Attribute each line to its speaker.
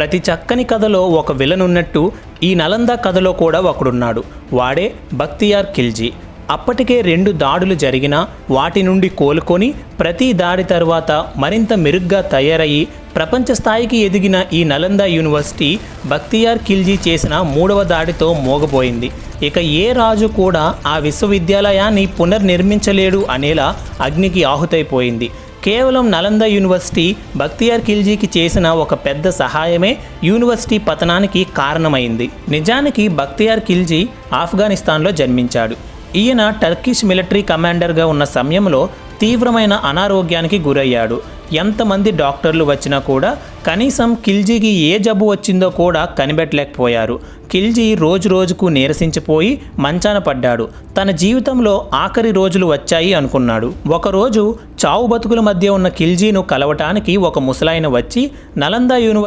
Speaker 1: ప్రతి చక్కని కథలో ఒక విలన్ ఉన్నట్టు ఈ నలంద కథలో కూడా ఒకడున్నాడు. వాడే బక్తియార్ ఖిల్జీ. అప్పటికే రెండు దాడులు జరిగినా వాటి నుండి కోలుకొని ప్రతి దాడి తర్వాత మరింత మెరుగ్గా తయారయ్యి ప్రపంచ స్థాయికి ఎదిగిన ఈ నలంద యూనివర్సిటీ బక్తియార్ ఖిల్జీ చేసిన మూడవ దాడితో మోగబోయింది. ఇక ఏ రాజు కూడా ఆ విశ్వవిద్యాలయాన్ని పునర్నిర్మించలేడు అనేలా అగ్నికి ఆహుతైపోయింది. కేవలం నలంద యూనివర్సిటీ బక్తియార్ ఖిల్జీకి చేసిన ఒక పెద్ద సహాయమే యూనివర్సిటీ పతనానికి కారణమైంది. నిజానికి బక్తియార్ ఖిల్జీ ఆఫ్ఘనిస్తాన్లో జన్మించాడు. ఈయన టర్కిష్ మిలిటరీ కమాండర్గా ఉన్న సమయంలో తీవ్రమైన అనారోగ్యానికి గురయ్యాడు. ఎంతమంది డాక్టర్లు వచ్చినా కూడా కనీసం కిల్జీకి ఏ జబ్బు వచ్చిందో కూడా కనిపెట్టలేకపోయారు. కిల్జీ రోజు రోజుకు నీరసించిపోయి మంచాన పడ్డాడు. తన జీవితంలో ఆఖరి రోజులు వచ్చాయి అనుకున్నాడు. ఒకరోజు చావు బతుకుల మధ్య ఉన్న కిల్జీను కలవటానికి ఒక ముసలాయన వచ్చి నలంద యూనివర్సిటీ